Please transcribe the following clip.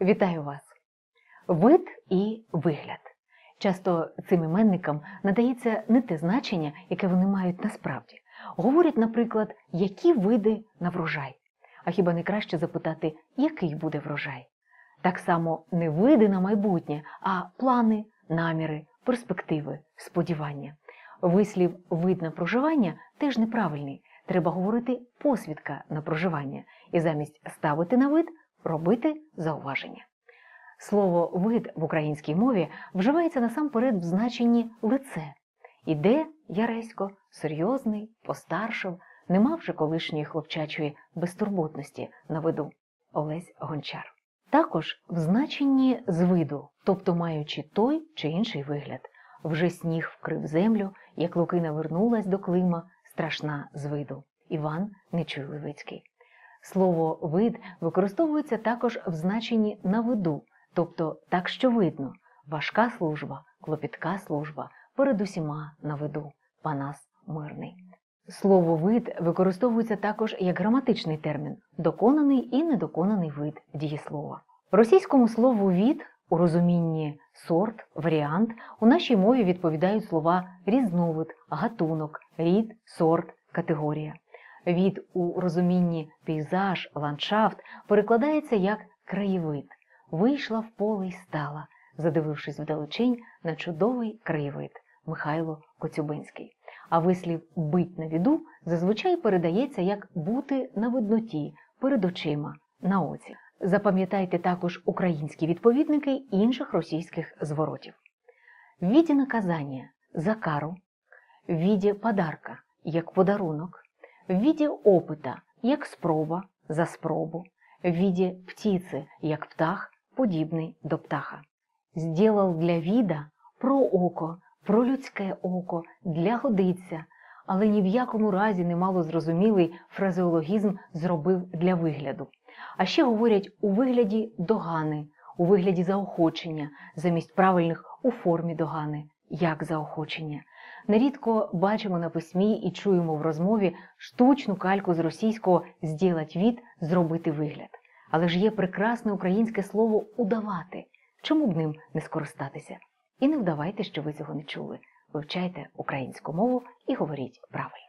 Вітаю вас! Вид і вигляд. Часто цим іменникам надається не те значення, яке вони мають насправді. Говорять, наприклад, які види на врожай. А хіба не краще запитати, який буде врожай? Так само не види на майбутнє, а плани, наміри, перспективи, сподівання. Вислів вид на проживання теж неправильний. Треба говорити посвідка на проживання і замість ставити на вид робити зауваження. Слово вид в українській мові вживається насамперед в значенні лице. Іде Яресько, серйозний, постаршав, не мав вже колишньої хлопчачої безтурботності на виду. Олесь Гончар. Також в значенні з виду, тобто маючи той чи інший вигляд. Вже сніг вкрив землю, як Лукина вернулась до Клима, страшна з виду. Іван Нечуй Левицький. Слово вид використовується також в значенні на виду, тобто так, що видно, важка служба, клопітка служба, перед усіма на виду, Панас Мирний. Слово вид використовується також як граматичний термін доконаний і недоконаний вид дієслова. Російському слову від у розумінні сорт, варіант у нашій мові відповідають слова різновид, гатунок, рід, сорт, категорія. Від у розумінні пейзаж, ландшафт перекладається як краєвид. Вийшла в поле й стала, задивившись вдалечінь на чудовий краєвид Михайло Коцюбинський. А вислів бить на віду зазвичай передається як бути на видноті, перед очима, на оці. Запам'ятайте також українські відповідники інших російських зворотів. В віді наказання за кару, в віді подарка як подарунок, в віді опита як спроба за спробу, в віді птиці як птах, подібний до птаха. Зділав для віда про око, про людське око, для годиться, але ні в якому разі немало зрозумілий фразеологізм зробив для вигляду. А ще говорять у вигляді догани, у вигляді заохочення, замість правильних у формі догани, як заохочення. Нерідко бачимо на письмі і чуємо в розмові штучну кальку з російського «зділать від зробити вигляд. Але ж є прекрасне українське слово удавати. Чому б ним не скористатися? І не вдавайте, що ви цього не чули. Вивчайте українську мову і говоріть правильно.